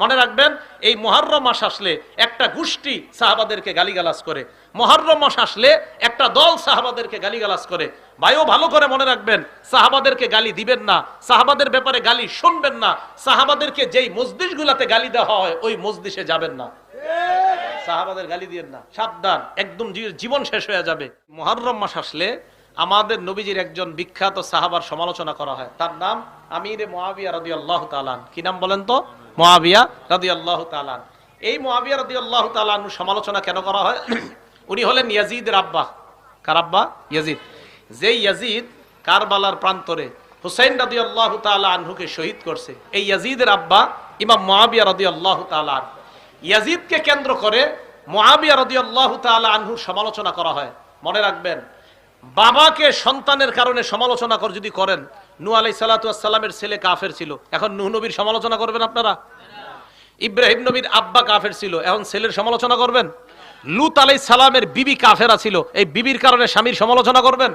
মনে রাখবেন, এই মহারম মাস আসলে একটা গোষ্ঠী সাহাবাদেরকে গালিগালাজ করে। মহারম মাস আসলে একটা দল সাহাবাদেরকে গালিগালাজ করে। ভাইও ভালো করে মনে রাখবেন, সাহাবাদেরকে গালি দিবেন না, সাহাবাদের ব্যাপারে গালি শুনবেন না, সাহাবাদেরকে যেই মসজিদগুলাতে গালি দেওয়া হয়, ওই মসজিদে যাবেন না। সাহাবাদের গালি দিয়েন না, সাবধান, একদম জীবন শেষ হয়ে যাবে। মহরম মাস আসলে আমাদের নবীজির একজন বিখ্যাত সাহাবার সমালোচনা করা হয়। তার নাম আমির মোয়াবিয়া রদি আল্লাহ তালান কি নাম বলেন তো? মোয়াবিয়া রদি আল্লাহ তালান এই মোয়াবিয়া রদি আল্লাহ তালান সমালোচনা কেন করা হয়? উনি হলেন ইয়াজিদের আব্বা। কার আব্বা? ইয়াজিদ। যে ইয়াজিদ কারবালার প্রান্তরে হুসাইন রাদি আল্লাহ তালা আনহুকে শহীদ করছে, এই ইয়াজিদের আব্বা ইমাম মোয়াবিয়া রদি আল্লাহ তালান ইয়াজিদকে কেন্দ্র করে মোয়াবিয়া রদিয়াল্লাহু তাআলা আনহুর সমালোচনা করা হয়। মনে রাখবেন, বাবাকে সন্তানের কারণে সমালোচনা কর যদি করেন নু আলাই সালাতামের ছেলে কাফের ছিল। এখন নূহ নবীর সমালোচনা করবেন আপনারা? ইব্রাহিম নবীর আব্বা কাফের ছিল। এখন ছেলের সমালোচনা করবেন? লুত আলাই সালামের বিবি কাফেরা ছিল। এই বিবির কারণে স্বামীর সমালোচনা করবেন?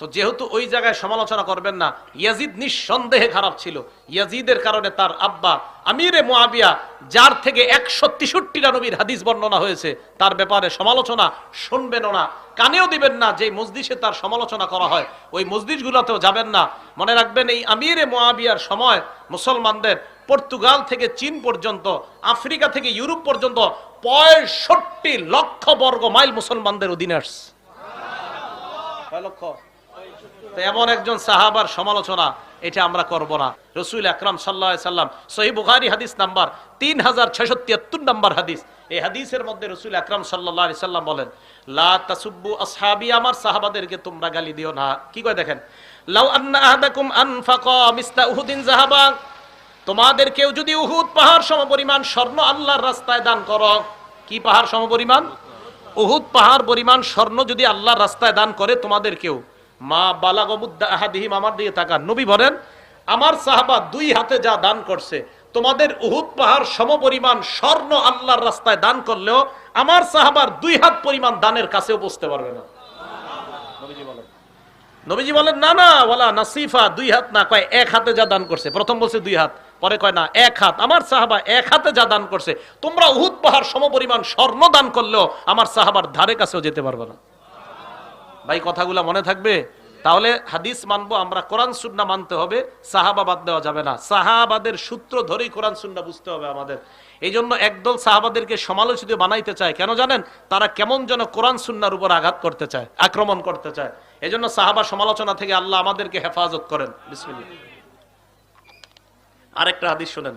তো যেহেতু ওই জায়গায় সমালোচনা করবেন না, ইয়াজিদ নিঃসন্দেহে খারাপ ছিল। ইয়াজিদের কারণে তার আব্বা আমিরে মোয়াবিয়া যার থেকে একশো তেষট্টিটা নবীর হাদিস বর্ণনা হয়েছে, তার ব্যাপারে সমালোচনা শুনবেন না। কানেও দিবেন না যে মসজিদে তার সমালোচনা করা হয়। ওই মসজিদগুলোতেও যাবেন না। মনে রাখবেন এই আমিরে মোয়াবিয়ার সময় মুসলমানদের পর্তুগাল থেকে চীন পর্যন্ত, আফ্রিকা থেকে ইউরোপ পর্যন্ত পঁয়ষট্টি লক্ষ বর্গ মাইল মুসলমানদের অধীনে আসছে। লক্ষ? এমন একজন সাহাবার সমালোচনা, এটা আমরা করব না। রসুল আকরাম সাল্লাহ সাল্লাম সহি বুখারি হাদিস নাম্বার তিন হাজার ছয়শো তিয়াত্তর নাম্বার হাদিস, এই হাদিসের মধ্যে রসুল আকরাম সাল্লাহ সাল্লাম বলেন, লা তাসুব্বু আসহাবি, আমার সাহাবাদেরকে তোমরা গালি দিও না। কি কয় দেখেন? লাউ আন্না আহাদাকুম আনফাকা মিসলা উহুদিন জাহাবা তোমাদের কেউ যদি উহুদ পাহাড় সমপরিমাণ স্বর্ণ আল্লাহর রাস্তায় দান করো। কি পাহাড় সমপরিমাণ? উহুদ পাহাড় পরিমাণ স্বর্ণ যদি আল্লাহর রাস্তায় দান করে তোমাদের কেউ মা বালাগবুদ্দা আহাদিহিম, আমার দিকে তাকান। নবী বলেন, আমার সাহাবা দুই হাতে যা দান করছে, তোমাদের উহুদ পাহাড় সমপরিমাণ স্বর্ণ আল্লাহর রাস্তায় দান করলেও আমার সাহাবার দুই হাত পরিমাণ দানের কাছেও বসতে পারবে না। নবীজি বলেন। নবীজি বলেন, না না, ওয়ালা নাসিফা, দুই হাত না, কয়, এক হাতে যা দান করছে। প্রথম বলছে দুই হাত, পরে কয়, না, এক হাত। আমার সাহাবা এক হাতে যা দান করছে, তোমরা উহুদ পাহাড় সমপরিমাণ স্বর্ণ দান করলেও আমার সাহাবার ধারে কাছেও যেতে পারবে না। ভাই কথাগুলো মনে থাকবে? তাহলে হাদিস মানবো, আমরা কোরআন সুন্না মানতে হবে, সাহাবা বাদ দেওয়া যাবে না। সাহাবাদের সূত্র ধরেই কোরআন সুন্না বুঝতে হবে আমাদের। এই জন্য একদল সাহাবাদেরকে সমালোচিত বানাইতে চায়। কেন জানেন? তারা কেমন যেন কোরআন সুন্নার উপর আঘাত করতে চায়, আক্রমণ করতে চায়। এই জন্য সাহাবা সমালোচনা থেকে আল্লাহ আমাদেরকে হেফাজত করেন। বিসমিল্লাহ। আরেকটা হাদিস শুনেন।